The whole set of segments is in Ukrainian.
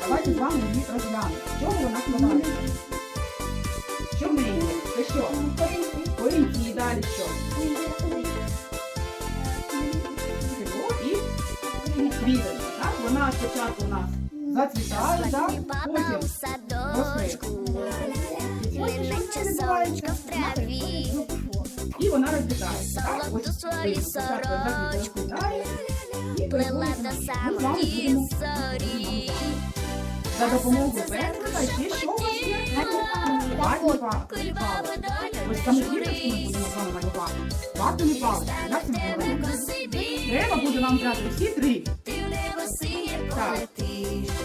Давайте, з вами її розглянемо. Чого вона складається? Є? Це що? Корінці далі що? Тепло і? Вона спочатку у нас зацвітає, так? потім росте. В траві, І вона розлітається. Так? Ось сорочку. плела до самої зорі. за допомогою пензлика ще що у вас є? Ватні палички. Ось саме квіточку ми будемо з вами малювати. Як це називається? Треба буде нам взяти всі три. ти в небо синє полетиш.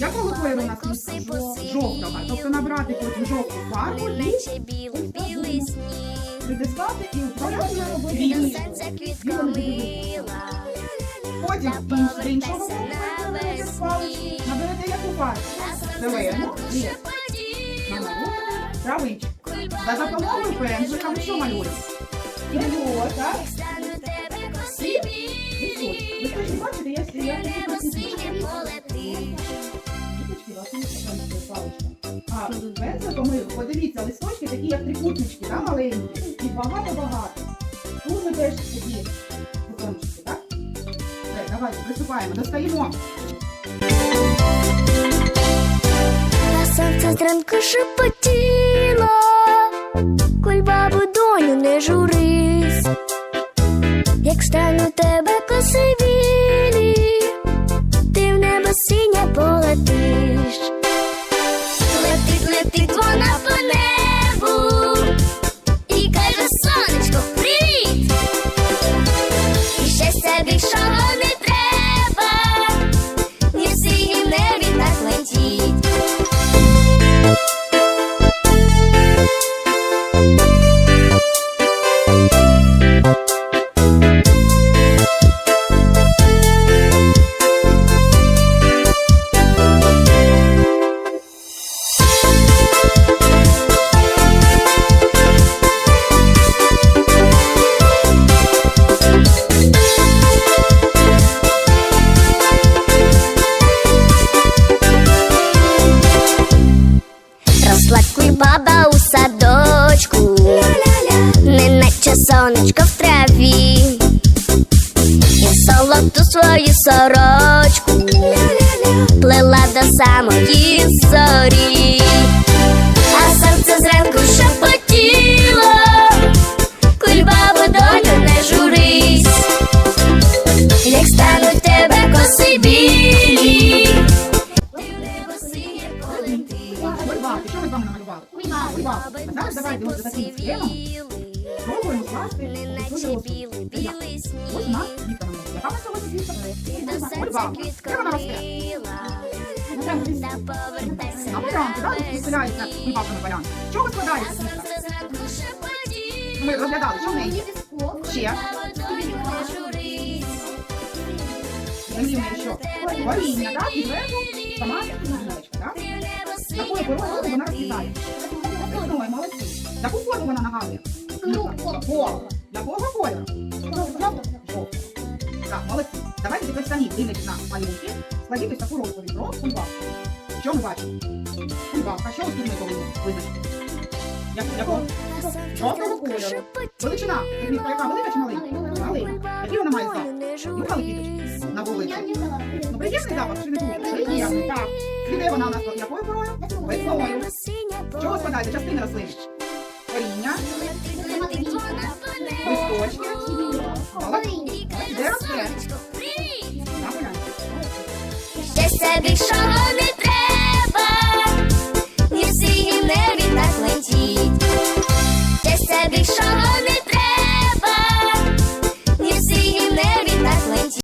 Якого кольору у нас місце? Жовтого. Тобто набрати потім жовту фарбу і притискати і квітка мила. Потім з іншого боку наберете яку фарбу? Зелену і травичку. За допомогою пензлика ми що малюємо? Тепло, так? І білі, Ви бачите, я ти Пензликом ми, подивіться, листочки такі, як трикутнички, да, маленькі. І багато-багато. Ми теж такі бутончики, так? Все, давайте, приступаємо, достаємо. На сонце зранку шепотіло, кульбабу доню не журись, ti і золоту свою сорочку плела до самої зорі, а серце зранку шепотіло, кульбабу доню не журись, як стануть тебе коси білі. Ти в небо синє полетиш. Кульбаби, що ми з вами намалювали? А ми спробуємо скласти Неначе білий, білий Ось нас сніг, квітка на носі. Яка в сьогодні квітка? до серця квітка мила, та повертайся На полянку, так? Виселяється навесні. на полянку. Чого складається шепотіло, Ми розглядали, що в неї? Ще. Землі в неї що? Коріння, так? І зверху сама гілочка, так? Якою порою вона розквітає? Молодці. Яку форму вона нагадує? Коло. Якого кольору? Жовтого. Так, молодці. Давайте тепер самі, дивлячись на малюнки, складіть ось таку розповідь про кульбабку. Що ми бачимо? Кульбабка, що ми повинні визначити? Як, якого? Жовтого кольору. Величина. Яка велика чи маленька? Маленька. Який вона має запах? Нюхали квіточки на вулиці? Ну, приємний запах чи не дуже? Приємний, так. Квіте вона у нас якою порою? Весною. Чого складається частина рослини? Коріння, листочки, молодці. Де росте? Привіт! На полянці. Щастя більшого не